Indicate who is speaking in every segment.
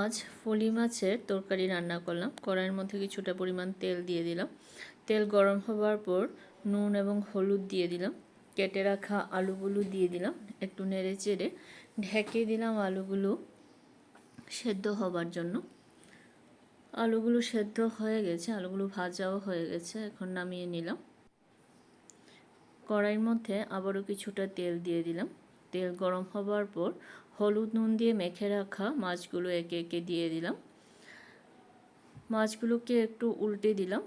Speaker 1: আজ ফলি মাছের তরকারি রান্না করলাম। কড়াইয়ের মধ্যে কিছুটা পরিমাণ তেল দিয়ে দিলাম। তেল গরম হবার পর নুন এবং হলুদ দিয়ে দিলাম। কেটে রাখা আলুগুলো দিয়ে দিলাম। একটু নেড়ে চেড়ে ঢেকে দিলাম আলুগুলো সেদ্ধ হবার জন্য। আলুগুলো সেদ্ধ হয়ে গেছে, আলুগুলো ভাজাও হয়ে গেছে, এখন নামিয়ে নিলাম। কড়াইয়ের মধ্যে আবারও কিছুটা তেল দিয়ে দিলাম। তেল গরম হবার পর হলুদ নুন দিয়ে মেখে রাখা মাছগুলো একে একে দিয়ে দিলাম। মাছগুলোকে একটু উল্টে দিলাম।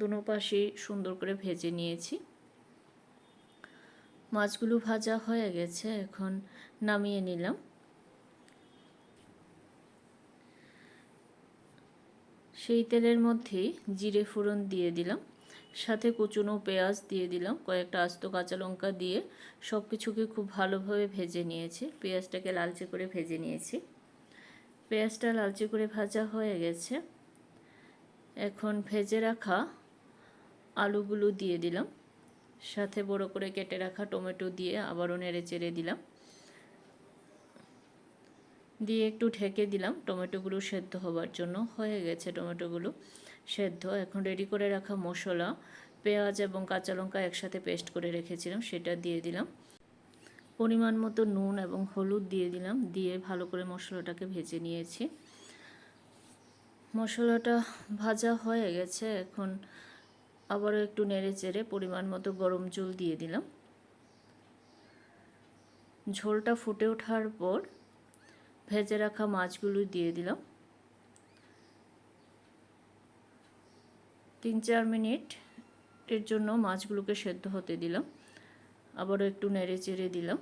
Speaker 1: দুনো পাশে সুন্দর করে ভেজে নিয়েছি। মাছগুলো ভাজা হয়ে গেছে, এখন নামিয়ে নিলাম। সেই তেলের মধ্যেই জিরে ফোড়ন দিয়ে দিলাম। সাথে কুচুনো পেঁয়াজ দিয়ে দিলাম, কয়েকটা আস্ত কাঁচা লঙ্কা দিয়ে সব কিছুকে খুব ভালোভাবে ভেজে নিয়েছি। পেঁয়াজটাকে লালচে করে ভেজে নিয়েছি। পেঁয়াজটা লালচে করে ভাজা হয়ে গেছে। এখন ভেজে রাখা আলুগুলো দিয়ে দিলাম। সাথে বড় করে কেটে রাখা টমেটো দিয়ে আবারও নেড়ে চেড়ে দিলাম। দিয়ে একটু ঢেকে দিলাম। টমেটোগুলো সেদ্ধ হবার জন্য হয়ে গেছে টমেটোগুলো। সেদ্ধ। এখন রেডি করে রাখা মশলা, পেঁয়াজ এবং কাঁচা লঙ্কা একসাথে পেস্ট করে রেখেছিলাম, সেটা দিয়ে দিলাম। পরিমাণ মতো নুন এবং হলুদ দিয়ে দিলাম, দিয়ে ভালো করে মশলাটাকে ভেজে নিয়েছি। মশলাটা ভাজা হয়ে গেছে, এখন আবারও একটু নেড়ে চেড়ে পরিমাণ মতো গরম জল দিয়ে দিলাম। ঝোলটা ফুটে ওঠার পর ভেজে রাখা মাছগুলো দিয়ে দিলাম। তিন চার মিনিট এর জন্য মাছগুলোকে সেদ্ধ হতে দিলাম। আবারও একটু নেড়ে চেড়ে দিলাম।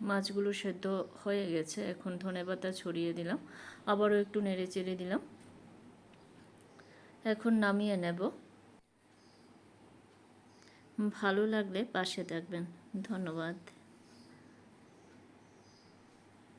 Speaker 1: মাছগুলো সেদ্ধ হয়ে গেছে, এখন ধনে পাতা ছড়িয়ে দিলাম। আবারও একটু নেড়ে চেড়ে দিলাম। এখন নামিয়ে নেব। ভালো লাগলে পাশে থাকবেন। ধন্যবাদ।